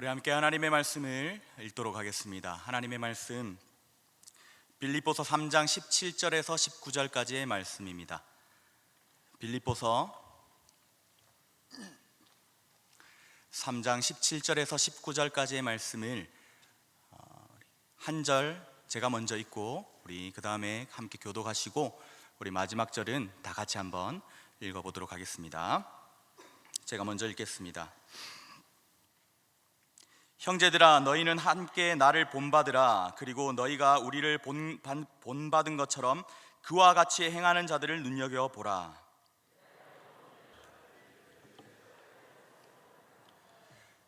우리 함께 하나님의 말씀을 읽도록 하겠습니다. 하나님의 말씀 빌립보서 3장 17절에서 19절까지의 말씀입니다. 빌립보서 3장 17절에서 19절까지의 말씀을 어, 한절 제가 먼저 읽고 우리 그 다음에 함께 교독하시고 우리 마지막 절은 다 같이 한번 읽어 보도록 하겠습니다. 제가 먼저 읽겠습니다. 형제들아 너희는 함께 나를 본받으라. 그리고 너희가 우리를 본, 반- 본받은 것처럼 그와 같이 행하는 자들을 눈여겨 보라.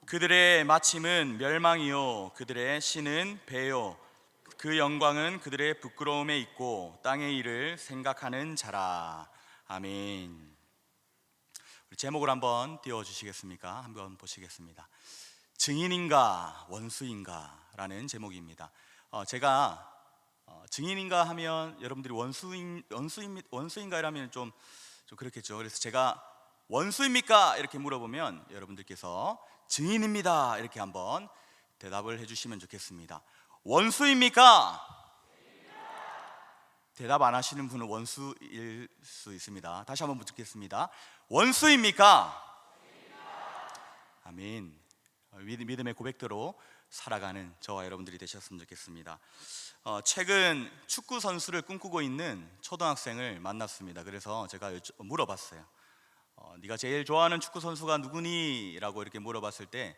그들의 마침은 멸망이요. 그들의 신은 배요. 그 영광은 그들의 부끄러움에 있고 땅의 일을 생각하는 자라. 아멘. 제목을 한번 띄워 주시겠습니까? 한번 보시겠습니다. 증인인가 원수인가라는 제목입니다. 어, 제가 어, 증인인가 하면 여러분들이 원수인 원수인 원수인가 이라면 좀, 좀 그렇겠죠. 그래서 제가 원수입니까 이렇게 물어보면 여러분들께서 증인입니다 이렇게 한번 대답을 해주시면 좋겠습니다. 원수입니까? 대답 안 하시는 분은 원수일 수 있습니다. 다시 한번 묻겠습니다. 원수입니까? 아멘. 어, 믿- 믿음의 고백대로 살아가는 저와 여러분들이 되셨으면 좋겠습니다. 어, 최근 축구 선수를 꿈꾸고 있는 초등학생을 만났습니다. 그래서 제가 물어봤어요. 어, 네가 제일 좋아하는 축구 선수가 누구니?라고 이렇게 물어봤을 때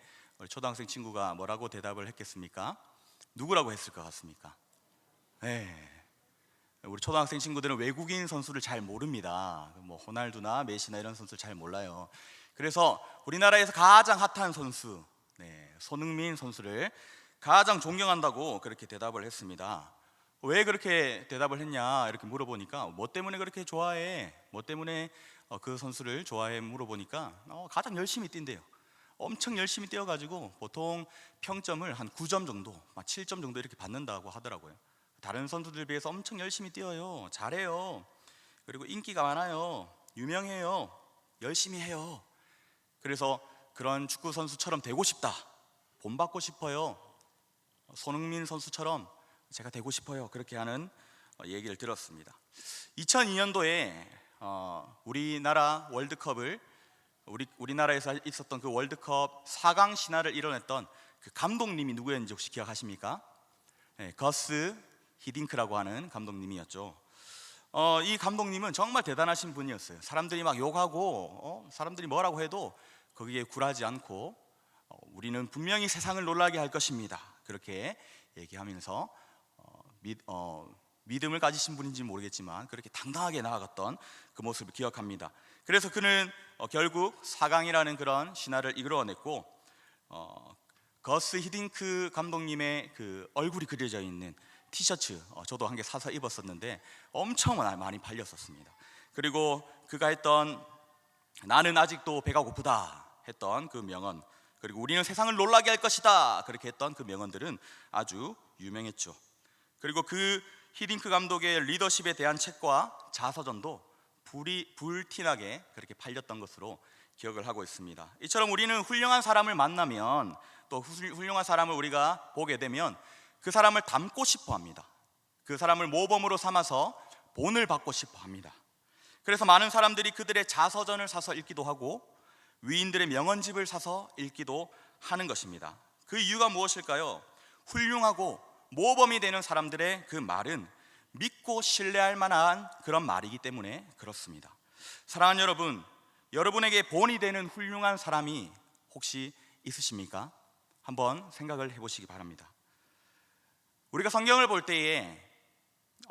초등학생 친구가 뭐라고 대답을 했겠습니까? 누구라고 했을 것 같습니까? 네. 우리 초등학생 친구들은 외국인 선수를 잘 모릅니다. 뭐 호날두나 메시나 이런 선수 잘 몰라요. 그래서 우리나라에서 가장 핫한 선수, 네, 손흥민 선수를 가장 존경한다고 그렇게 대답을 했습니다. 왜 그렇게 대답을 했냐 이렇게 물어보니까 뭐 때문에 그렇게 좋아해? 뭐 때문에 어, 그 선수를 좋아해 물어보니까 어, 가장 열심히 뛴대요. 엄청 열심히 뛰어가지고 보통 평점을 한 9점 정도, 막 7점 정도 이렇게 받는다고 하더라고요. 다른 선수들 비해서 엄청 열심히 뛰어요. 잘해요. 그리고 인기가 많아요. 유명해요. 열심히 해요. 그래서 그런 축구 선수처럼 되고 싶다. 본받고 싶어요. 손흥민 선수처럼 제가 되고 싶어요. 그렇게 하는 어, 얘기를 들었습니다. 2002년도에 어, 우리나라 월드컵을 우리 우리나라에서 있었던 그 월드컵 4강 신화를 이뤄냈던 그 감독님이 누구였는지 혹시 기억하십니까? 네, 거스 히딩크라고 하는 감독님이었죠. 어, 이 감독님은 정말 대단하신 분이었어요. 사람들이 막 욕하고 어, 사람들이 뭐라고 해도 거기에 굴하지 않고 어, 우리는 분명히 세상을 놀라게 할 것입니다. 그렇게 얘기하면서 어, 믿, 어, 믿음을 가지신 분인지 모르겠지만 그렇게 당당하게 나아갔던 그 모습을 기억합니다. 그래서 그는 어, 결국 4강이라는 그런 신화를 이끌어냈고 어, 거스 히딩크 감독님의 그 얼굴이 그려져 있는 티셔츠 어, 저도 한 개 사서 입었었는데 엄청 많이 팔렸었습니다. 그리고 그가 했던 나는 아직도 배가 고프다 했던 그 명언 그리고 우리는 세상을 놀라게 할 것이다 그렇게 했던 그 명언들은 아주 유명했죠. 그리고 그 히딩크 감독의 리더십에 대한 책과 자서전도 불이 불티나게 그렇게 팔렸던 것으로 기억을 하고 있습니다. 이처럼 우리는 훌륭한 사람을 만나면 또 훌- 훌륭한 사람을 우리가 보게 되면 그 사람을 닮고 싶어 합니다. 그 사람을 모범으로 삼아서 본을 받고 싶어 합니다. 그래서 많은 사람들이 그들의 자서전을 사서 읽기도 하고 위인들의 명언집을 사서 읽기도 하는 것입니다. 그 이유가 무엇일까요? 훌륭하고 모범이 되는 사람들의 그 말은 믿고 신뢰할 만한 그런 말이기 때문에 그렇습니다. 사랑하는 여러분, 여러분에게 본이 되는 훌륭한 사람이 혹시 있으십니까? 한번 생각을 해보시기 바랍니다. 우리가 성경을 볼 때에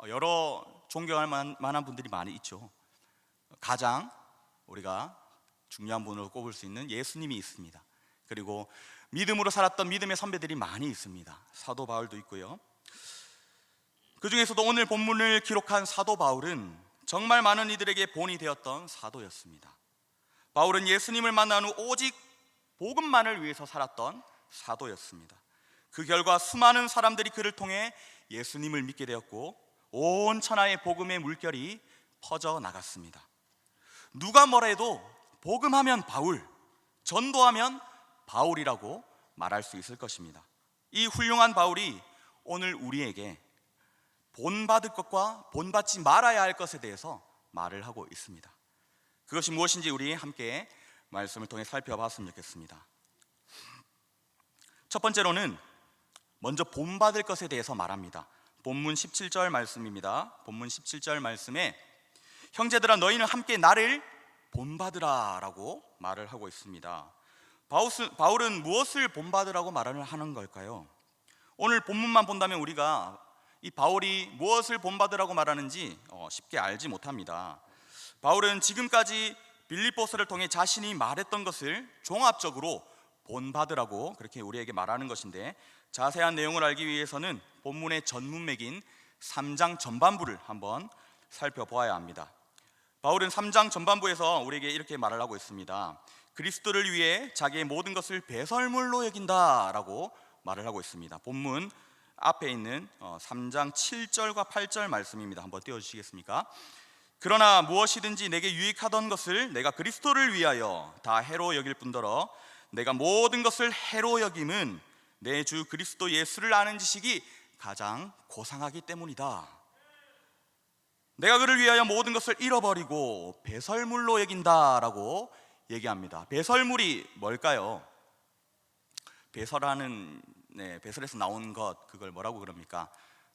여러 존경할 만- 만한 분들이 많이 있죠. 가장 우리가 중요한 분으로 꼽을 수 있는 예수님이 있습니다. 그리고 믿음으로 살았던 믿음의 선배들이 많이 있습니다. 사도 바울도 있고요. 그 중에서도 오늘 본문을 기록한 사도 바울은 정말 많은 이들에게 본이 되었던 사도였습니다. 바울은 예수님을 만난 후 오직 복음만을 위해서 살았던 사도였습니다. 그 결과 수많은 사람들이 그를 통해 예수님을 믿게 되었고 온 천하의 복음의 물결이 퍼져 나갔습니다. 누가 뭐래도 복음하면 바울, 전도하면 바울이라고 말할 수 있을 것입니다. 이 훌륭한 바울이 오늘 우리에게 본받을 것과 본받지 말아야 할 것에 대해서 말을 하고 있습니다. 그것이 무엇인지 우리 함께 말씀을 통해 살펴봤으면 좋겠습니다. 첫 번째로는 먼저 본받을 것에 대해서 말합니다. 본문 17절 말씀입니다. 본문 17절 말씀에 형제들아 너희는 함께 나를 본받으라라고 말을 하고 있습니다. 바우스, 바울은 무엇을 본받으라고 말을 하는 걸까요? 오늘 본문만 본다면 우리가 이 바울이 무엇을 본받으라고 말하는지 어, 쉽게 알지 못합니다. 바울은 지금까지 빌립보서를 통해 자신이 말했던 것을 종합적으로 본받으라고 그렇게 우리에게 말하는 것인데 자세한 내용을 알기 위해서는 본문의 전문맥인 3장 전반부를 한번 살펴보아야 합니다. 바울은 3장 전반부에서 우리에게 이렇게 말을 하고 있습니다. 그리스도를 위해 자기의 모든 것을 배설물로 여긴다라고 말을 하고 있습니다. 본문 앞에 있는 3장 7절과 8절 말씀입니다. 한번 띄워 주시겠습니까? 그러나 무엇이든지 내게 유익하던 것을 내가 그리스도를 위하여 다 해로 여길 뿐더러 내가 모든 것을 해로 여김은 내 주 그리스도 예수를 아는 지식이 가장 고상하기 때문이다. 내가 그를 위하여 모든 것을 잃어버리고 배설물로 여긴다라고 얘기합니다. 배설물이 뭘까요? 배설하는 네, 배설에서 나온 것 그걸 뭐라고 그럽니까?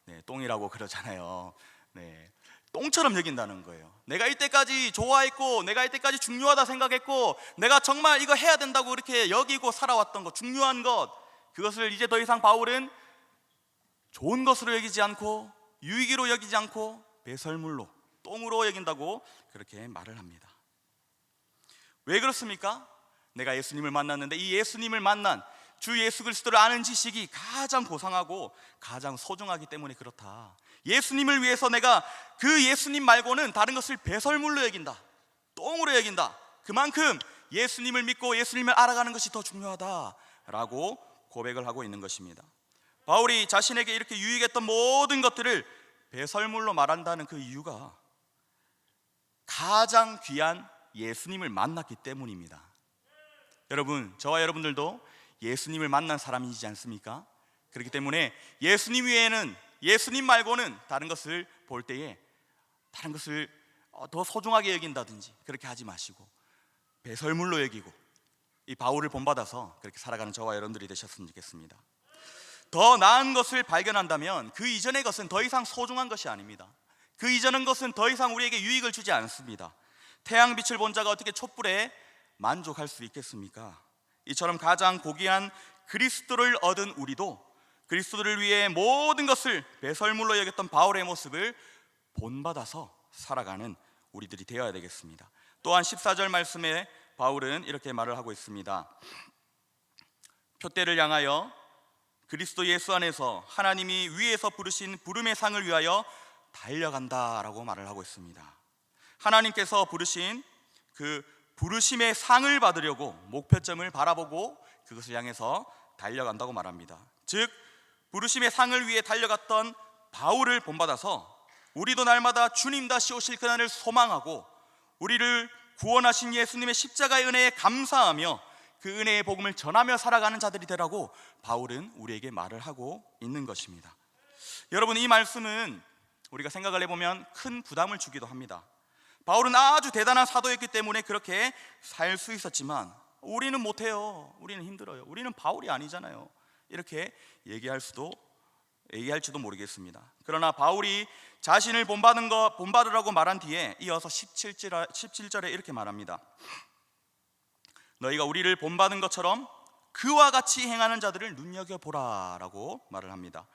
네, 똥이라고 그러잖아요. 네. 똥처럼 여긴다는 거예요. 내가 이때까지 좋아했고, 내가 이때까지 중요하다 생각했고, 내가 정말 이거 해야 된다고 이렇게 여기고 살아왔던 것, 중요한 것, 그것을 이제 더 이상 바울은 좋은 것으로 여기지 않고, 유익으로 여기지 않고, 배설물로, 똥으로 여긴다고 그렇게 말을 합니다. 왜 그렇습니까? 내가 예수님을 만났는데 이 예수님을 만난 주 예수 그리스도를 아는 지식이 가장 고상하고 가장 소중하기 때문에 그렇다. 예수님을 위해서 내가 그 예수님 말고는 다른 것을 배설물로 여긴다. 똥으로 여긴다. 그만큼 예수님을 믿고 예수님을 알아가는 것이 더 중요하다라고 고백을 하고 있는 것입니다. 바울이 자신에게 이렇게 유익했던 모든 것들을 배설물로 말한다는 그 이유가 가장 귀한 예수님을 만났기 때문입니다. 여러분, 저와 여러분들도 예수님을 만난 사람이지 않습니까? 그렇기 때문에 예수님 외에는 예수님 말고는 다른 것을 볼 때에 다른 것을 어, 더 소중하게 여긴다든지 그렇게 하지 마시고 배설물로 여기고 이 바울을 본받아서 그렇게 살아가는 저와 여러분들이 되셨으면 좋겠습니다. 더 나은 것을 발견한다면 그 이전의 것은 더 이상 소중한 것이 아닙니다. 그 이전의 것은 더 이상 우리에게 유익을 주지 않습니다. 태양빛을 본 자가 어떻게 촛불에 만족할 수 있겠습니까? 이처럼 가장 고귀한 그리스도를 얻은 우리도 그리스도를 위해 모든 것을 배설물로 여겼던 바울의 모습을 본받아서 살아가는 우리들이 되어야 되겠습니다. 또한 14절 말씀에 바울은 이렇게 말을 하고 있습니다. 표대를 향하여 그리스도 예수 안에서 하나님이 위에서 부르신 부름의 상을 위하여 달려간다라고 말을 하고 있습니다. 하나님께서 부르신 그 부르심의 상을 받으려고 목표점을 바라보고 그것을 향해서 달려간다고 말합니다. 즉 부르심의 상을 위해 달려갔던 바울을 본받아서 우리도 날마다 주님 다시 오실 그날을 소망하고 우리를 구원하신 예수님의 십자가의 은혜에 감사하며 그 은혜의 복음을 전하며 살아가는 자들이 되라고 바울은 우리에게 말을 하고 있는 것입니다. 여러분 이 말씀은 우리가 생각을 해보면 큰 부담을 주기도 합니다. 바울은 아주 대단한 사도였기 때문에 그렇게 살 수 있었지만 우리는 못해요. 우리는 힘들어요. 우리는 바울이 아니잖아요. 이렇게 얘기할 수도 얘기할지도 모르겠습니다. 그러나 바울이 자신을 본받은 거 본받으라고 말한 뒤에 이어서 17절 17절에 이렇게 말합니다. 너희가 우리를 본받은 것처럼 그와 같이 행하는 자들을 눈여겨 보라라고 말을 합니다.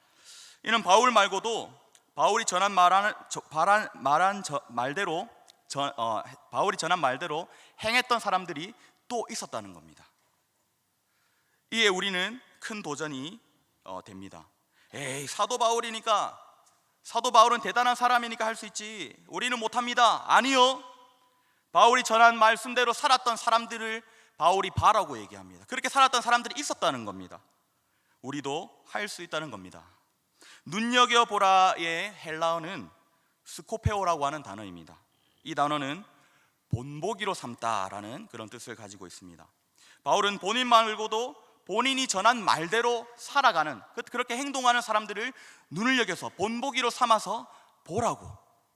이는 바울 말고도 바울이 전한 말한 말한, 말한 저, 말대로 전, 어, 바울이 전한 말대로 행했던 사람들이 또 있었다는 겁니다. 이에 우리는 큰 도전이 어, 됩니다. 에이 사도 바울이니까 사도 바울은 대단한 사람이니까 할 수 있지. 우리는 못합니다. 아니요. 바울이 전한 말씀대로 살았던 사람들을 바울이 바라고 얘기합니다. 그렇게 살았던 사람들이 있었다는 겁니다. 우리도 할 수 있다는 겁니다. 눈여겨 보라의 헬라어는 스코페오라고 하는 단어입니다. 이 단어는 본보기로 삼다라는 그런 뜻을 가지고 있습니다. 바울은 본인 말고도 본인이 전한 말대로 살아가는 그- 그렇게 행동하는 사람들을 눈을 여겨서 본보기로 삼아서 보라고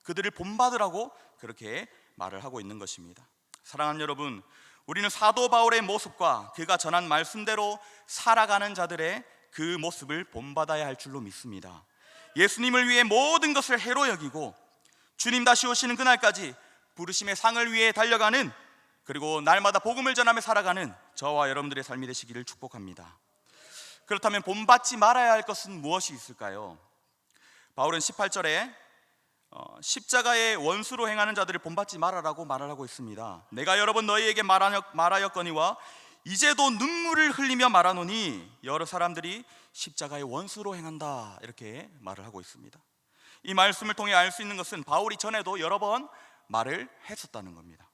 그들을 본받으라고 그렇게 말을 하고 있는 것입니다. 사랑하는 여러분, 우리는 사도 바울의 모습과 그가 전한 말씀대로 살아가는 자들의 그 모습을 본받아야 할 줄로 믿습니다. 예수님을 위해 모든 것을 해로 여기고 주님 다시 오시는 그날까지 부르심의 상을 위해 달려가는 그리고 날마다 복음을 전하며 살아가는 저와 여러분들의 삶이 되시기를 축복합니다. 그렇다면 본받지 말아야 할 것은 무엇이 있을까요? 바울은 18절에 어, 십자가의 원수로 행하는 자들을 본받지 말아라고 말을 하고 있습니다. 내가 여러 번 너희에게 말하여, 말하였 거니와 이제도 눈물을 흘리며 말하노니 여러 사람들이 십자가의 원수로 행한다 이렇게 말을 하고 있습니다. 이 말씀을 통해 알 수 있는 것은 바울이 전에도 여러 번 말을 했었다는 겁니다.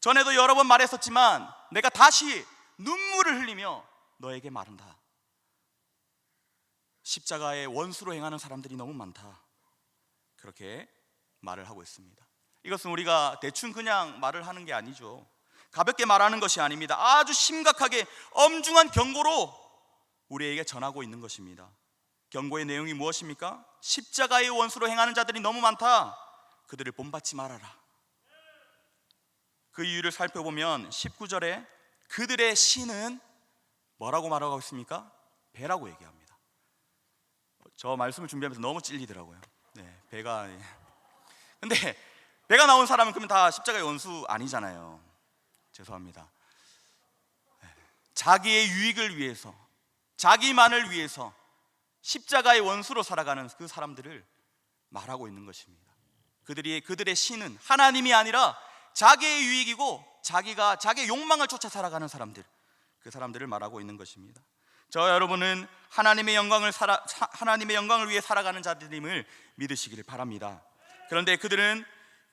전에도 여러 번 말했었지만 내가 다시 눈물을 흘리며 너에게 말한다. 십자가의 원수로 행하는 사람들이 너무 많다. 그렇게 말을 하고 있습니다. 이것은 우리가 대충 그냥 말을 하는 게 아니죠. 가볍게 말하는 것이 아닙니다. 아주 심각하게 엄중한 경고로 우리에게 전하고 있는 것입니다. 경고의 내용이 무엇입니까? 십자가의 원수로 행하는 자들이 너무 많다. 그들을 본받지 말아라. 그 이유를 살펴보면 19절에 그들의 신은 뭐라고 말하고 있습니까? 배라고 얘기합니다. 저 말씀을 준비하면서 너무 찔리더라고요. 네, 배가. 예. 근데 배가 나온 사람은 그러면 다 십자가의 원수 아니잖아요. 죄송합니다. 네, 자기의 유익을 위해서, 자기만을 위해서 십자가의 원수로 살아가는 그 사람들을 말하고 있는 것입니다. 그들이 그들의 신은 하나님이 아니라 자기의 유익이고 자기가 자기의 욕망을 쫓아 살아가는 사람들, 그 사람들을 말하고 있는 것입니다. 저 여러분은 하나님의 영광을 살아, 사- 하나님의 영광을 위해 살아가는 자들임을 믿으시기를 바랍니다. 그런데 그들은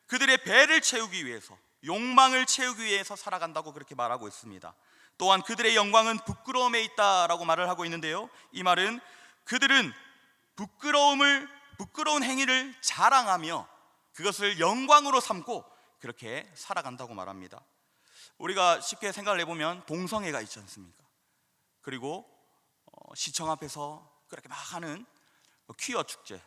그들의 배를 채우기 위해서 욕망을 채우기 위해서 살아간다고 그렇게 말하고 있습니다. 또한 그들의 영광은 부끄러움에 있다라고 말을 하고 있는데요. 이 말은 그들은 부끄러움을 부끄러운 행위를 자랑하며 그것을 영광으로 삼고 그렇게 살아간다고 말합니다. 우리가 쉽게 생각을 해보면 동성애가 있지 않습니까? 그리고 어, 시청 앞에서 그렇게 막 하는 퀴어 축제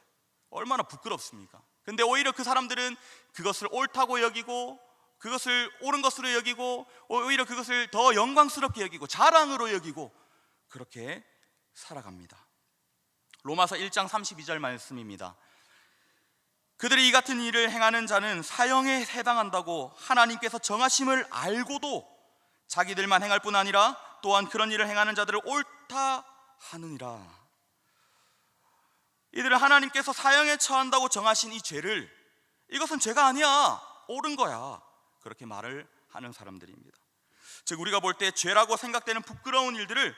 얼마나 부끄럽습니까? 근데 오히려 그 사람들은 그것을 옳다고 여기고 그것을 옳은 것으로 여기고 오히려 그것을 더 영광스럽게 여기고 자랑으로 여기고 그렇게 살아갑니다. 로마서 1장 32절 말씀입니다. 그들이 이 같은 일을 행하는 자는 사형에 해당한다고 하나님께서 정하심을 알고도 자기들만 행할 뿐 아니라 또한 그런 일을 행하는 자들을 옳다 하느니라. 이들은 하나님께서 사형에 처한다고 정하신 이 죄를 이것은 죄가 아니야. 옳은 거야. 그렇게 말을 하는 사람들입니다. 즉 우리가 볼 때 죄라고 생각되는 부끄러운 일들을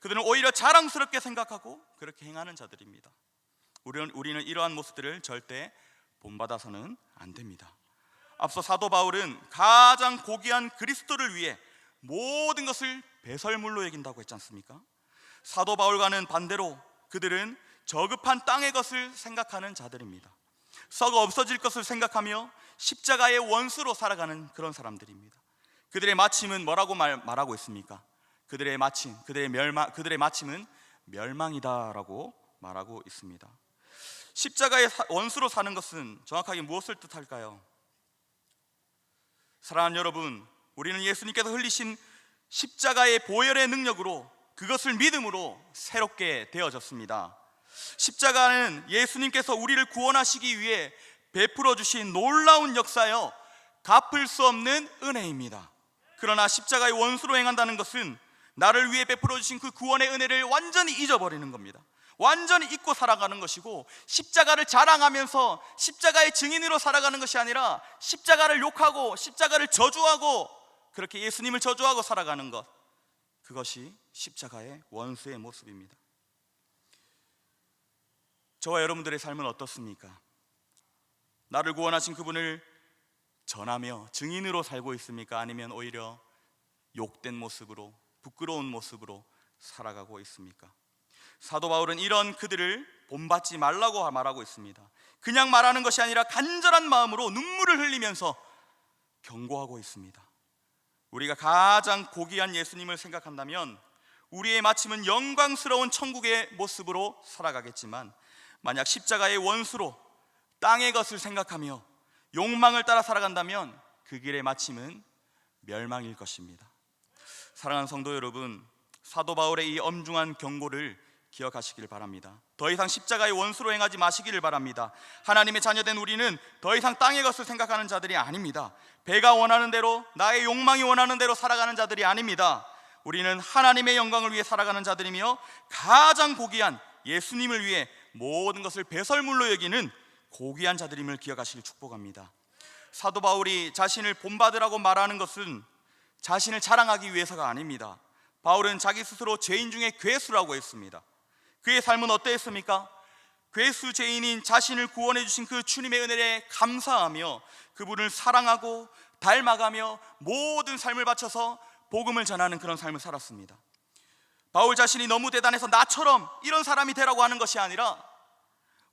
그들은 오히려 자랑스럽게 생각하고 그렇게 행하는 자들입니다. 우리는, 우리는 이러한 모습들을 절대 본받아서는 안 됩니다. 앞서 사도 바울은 가장 고귀한 그리스도를 위해 모든 것을 배설물로 여긴다고 했지 않습니까? 사도 바울과는 반대로 그들은 저급한 땅의 것을 생각하는 자들입니다. 썩어 없어질 것을 생각하며 십자가의 원수로 살아가는 그런 사람들입니다. 그들의 마침은 뭐라고 말, 말하고 있습니까? 그들의 마침, 그들의 멸망, 그들의 마침은 멸망이다라고 말하고 있습니다. 십자가의 사- 원수로 사는 것은 정확하게 무엇을 뜻할까요? 사랑하는 여러분, 우리는 예수님께서 흘리신 십자가의 보혈의 능력으로 그것을 믿음으로 새롭게 되어졌습니다. 십자가는 예수님께서 우리를 구원하시기 위해 베풀어 주신 놀라운 역사여 갚을 수 없는 은혜입니다. 그러나 십자가의 원수로 행한다는 것은 나를 위해 베풀어 주신 그 구원의 은혜를 완전히 잊어버리는 겁니다. 완전히 잊고 살아가는 것이고 십자가를 자랑하면서 십자가의 증인으로 살아가는 것이 아니라 십자가를 욕하고 십자가를 저주하고 그렇게 예수님을 저주하고 살아가는 것 그것이 십자가의 원수의 모습입니다. 저와 여러분들의 삶은 어떻습니까? 나를 구원하신 그분을 전하며 증인으로 살고 있습니까? 아니면 오히려 욕된 모습으로 부끄러운 모습으로 살아가고 있습니까? 사도 바울은 이런 그들을 본받지 말라고 말하고 있습니다. 그냥 말하는 것이 아니라 간절한 마음으로 눈물을 흘리면서 경고하고 있습니다. 우리가 가장 고귀한 예수님을 생각한다면 우리의 마침은 영광스러운 천국의 모습으로 살아가겠지만 만약 십자가의 원수로 땅의 것을 생각하며 욕망을 따라 살아간다면 그 길의 마침은 멸망일 것입니다. 사랑하는 성도 여러분, 사도 바울의 이 엄중한 경고를 기억하시길 바랍니다. 더 이상 십자가의 원수로 행하지 마시기를 바랍니다. 하나님의 자녀된 우리는 더 이상 땅의 것을 생각하는 자들이 아닙니다. 배가 원하는 대로 나의 욕망이 원하는 대로 살아가는 자들이 아닙니다. 우리는 하나님의 영광을 위해 살아가는 자들이며 가장 고귀한 예수님을 위해 모든 것을 배설물로 여기는 고귀한 자들임을 기억하시길 축복합니다. 사도 바울이 자신을 본받으라고 말하는 것은 자신을 자랑하기 위해서가 아닙니다. 바울은 자기 스스로 죄인 중에 괴수라고 했습니다. 그의 삶은 어떠했습니까? 괴수 죄인인 자신을 구원해 주신 그 주님의 은혜에 감사하며 그분을 사랑하고 닮아가며 모든 삶을 바쳐서 복음을 전하는 그런 삶을 살았습니다. 바울 자신이 너무 대단해서 나처럼 이런 사람이 되라고 하는 것이 아니라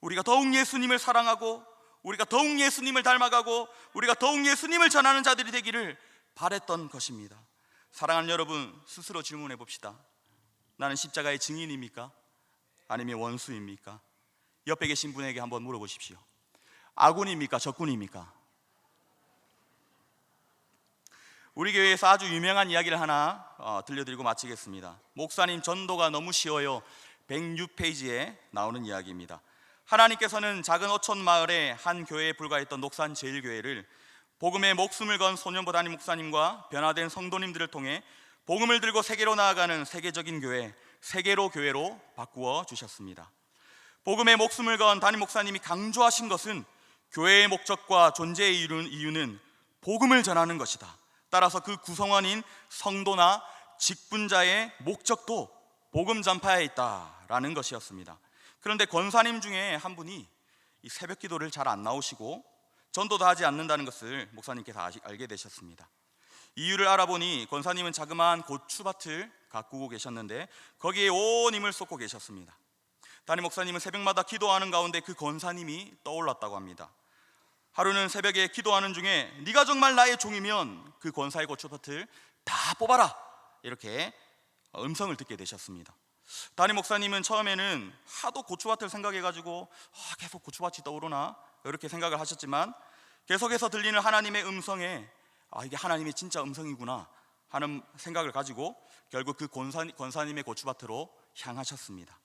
우리가 더욱 예수님을 사랑하고 우리가 더욱 예수님을 닮아가고 우리가 더욱 예수님을 전하는 자들이 되기를 바랬던 것입니다. 사랑하는 여러분 스스로 질문해 봅시다. 나는 십자가의 증인입니까? 아니면 원수입니까? 옆에 계신 분에게 한번 물어보십시오. 아군입니까? 적군입니까? 우리 교회에서 아주 유명한 이야기를 하나 어, 들려드리고 마치겠습니다. 목사님 전도가 너무 쉬워요. 106페이지에 나오는 이야기입니다. 하나님께서는 작은 어촌 마을의 한 교회에 불과했던 녹산 제일교회를 복음에 목숨을 건 소년보 담임 목사님과 변화된 성도님들을 통해 복음을 들고 세계로 나아가는 세계적인 교회, 세계로 교회로 바꾸어 주셨습니다. 복음에 목숨을 건 담임 목사님이 강조하신 것은 교회의 목적과 존재의 이유는, 복음을 전하는 것이다. 따라서 그 구성원인 성도나 직분자의 목적도 복음 전파에 있다라는 것이었습니다. 그런데 권사님 중에 한 분이 이 새벽 기도를 잘 안 나오시고 전도도 하지 않는다는 것을 목사님께서 알게 되셨습니다. 이유를 알아보니 권사님은 자그마한 고추밭을 가꾸고 계셨는데 거기에 온 힘을 쏟고 계셨습니다. 담임 목사님은 새벽마다 기도하는 가운데 그 권사님이 떠올랐다고 합니다. 하루는 새벽에 기도하는 중에 네가 정말 나의 종이면 그 권사의 고추밭을 다 뽑아라 이렇게 음성을 듣게 되셨습니다. 담임 목사님은 처음에는 하도 고추밭을 생각해가지고 아, 계속 고추밭이 떠오르나 이렇게 생각을 하셨지만 계속해서 들리는 하나님의 음성에 아 이게 하나님의 진짜 음성이구나 하는 생각을 가지고 결국 그 권사, 권사 님의 고추밭으로 향하셨습니다.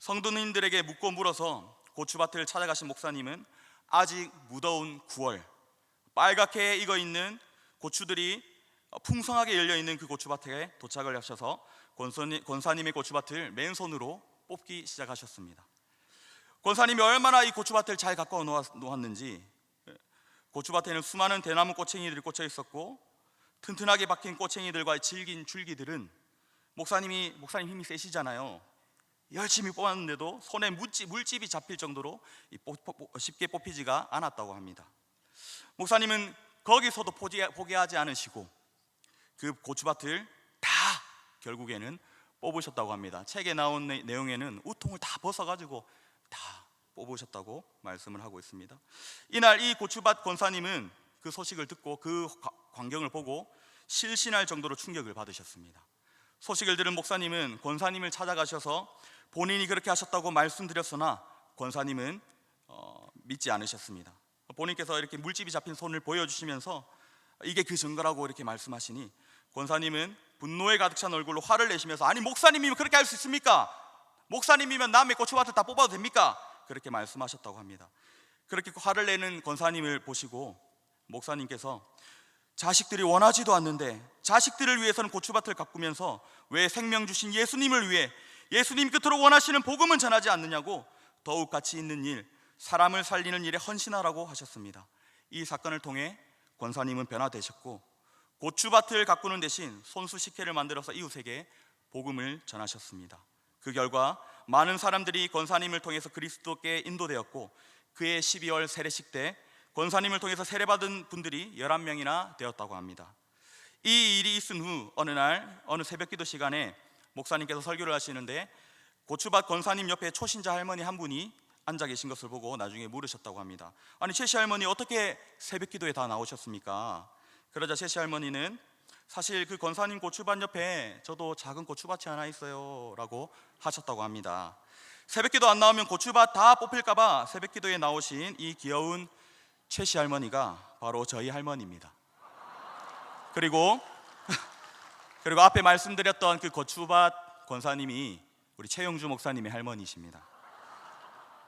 성도님들에게 묻고 물어서 고추밭을 찾아가신 목사님은 아직 무더운 9월 빨갛게 익어 있는 고추들이 풍성하게 열려 있는 그 고추밭에 도착을 하셔서 권사님의 고추밭을 맨손으로 뽑기 시작하셨습니다. 권사님이 얼마나 이 고추밭을 잘 가꿔 놓았는지 고추밭에는 수많은 대나무 꼬챙이들이 꽂혀 있었고 튼튼하게 박힌 꼬챙이들과 질긴 줄기들은 목사님이 목사님 힘이 세시잖아요. 열심히 뽑았는데도 손에 물집, 물집이 잡힐 정도로 쉽게 뽑히지가 않았다고 합니다. 목사님은 거기서도 포기하지 않으시고 그 고추밭을 다 결국에는 뽑으셨다고 합니다. 책에 나온 내용에는 우통을 다 벗어가지고 다 뽑으셨다고 말씀을 하고 있습니다. 이날 이 고추밭 권사님은 그 소식을 듣고 그 광경을 보고 실신할 정도로 충격을 받으셨습니다. 소식을 들은 목사님은 권사님을 찾아가셔서 본인이 그렇게 하셨다고 말씀드렸으나 권사님은 어, 믿지 않으셨습니다. 본인께서 이렇게 물집이 잡힌 손을 보여주시면서 이게 그 증거라고 이렇게 말씀하시니 권사님은 분노에 가득 찬 얼굴로 화를 내시면서 아니 목사님이면 그렇게 할 수 있습니까? 목사님이면 남의 고추밭을 다 뽑아도 됩니까? 그렇게 말씀하셨다고 합니다. 그렇게 화를 내는 권사님을 보시고 목사님께서 자식들이 원하지도 않는데 자식들을 위해서는 고추밭을 가꾸면서 왜 생명 주신 예수님을 위해 예수님 끝으로 원하시는 복음은 전하지 않느냐고 더욱 가치 있는 일, 사람을 살리는 일에 헌신하라고 하셨습니다. 이 사건을 통해 권사님은 변화되셨고 고추밭을 가꾸는 대신 손수 식혜를 만들어서 이웃에게 복음을 전하셨습니다. 그 결과 많은 사람들이 권사님을 통해서 그리스도께 인도되었고 그해 12월 세례식 때 권사님을 통해서 세례받은 분들이 11명이나 되었다고 합니다. 이 일이 있은 후 어느 날 어느 새벽 기도 시간에 목사님께서 설교를 하시는데 고추밭 권사님 옆에 초신자 할머니 한 분이 앉아 계신 것을 보고 나중에 물으셨다고 합니다. 아니 최씨 할머니 어떻게 새벽 기도에 다 나오셨습니까? 그러자 최씨 할머니는 사실 그 권사님 고추밭 옆에 저도 작은 고추밭이 하나 있어요라고 하셨다고 합니다. 새벽 기도 안 나오면 고추밭 다 뽑힐까 봐 새벽 기도에 나오신 이 귀여운 최씨 할머니가 바로 저희 할머니입니다. 그리고 그리고 앞에 말씀드렸던 그 고추밭 권사님이 우리 최영주 목사님의 할머니십니다.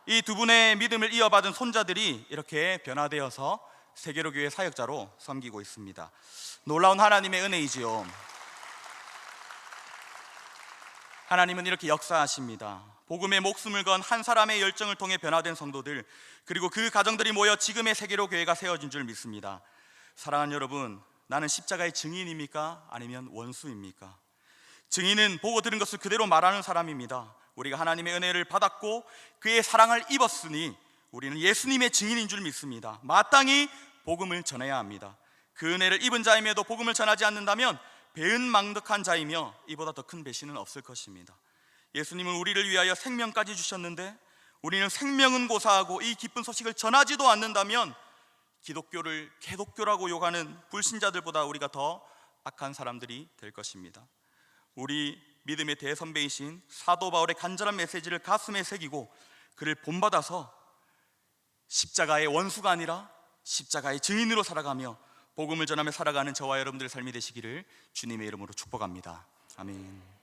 이 두 분의 믿음을 이어받은 손자들이 이렇게 변화되어서 세계로 교회 사역자로 섬기고 있습니다. 놀라운 하나님의 은혜이지요. 하나님은 이렇게 역사하십니다. 복음에 목숨을 건 한 사람의 열정을 통해 변화된 성도들 그리고 그 가정들이 모여 지금의 세계로 교회가 세워진 줄 믿습니다. 사랑하는 여러분, 나는 십자가의 증인입니까? 아니면 원수입니까? 증인은 보고 들은 것을 그대로 말하는 사람입니다. 우리가 하나님의 은혜를 받았고 그의 사랑을 입었으니 우리는 예수님의 증인인 줄 믿습니다. 마땅히 복음을 전해야 합니다. 그 은혜를 입은 자임에도 복음을 전하지 않는다면 배은망덕한 자이며 이보다 더 큰 배신은 없을 것입니다. 예수님은 우리를 위하여 생명까지 주셨는데 우리는 생명은 고사하고 이 기쁜 소식을 전하지도 않는다면 기독교를 개독교라고 욕하는 불신자들보다 우리가 더 악한 사람들이 될 것입니다. 우리 믿음의 대선배이신 사도 바울의 간절한 메시지를 가슴에 새기고 그를 본받아서 십자가의 원수가 아니라 십자가의 증인으로 살아가며 복음을 전하며 살아가는 저와 여러분들의 삶이 되시기를 주님의 이름으로 축복합니다. 아멘.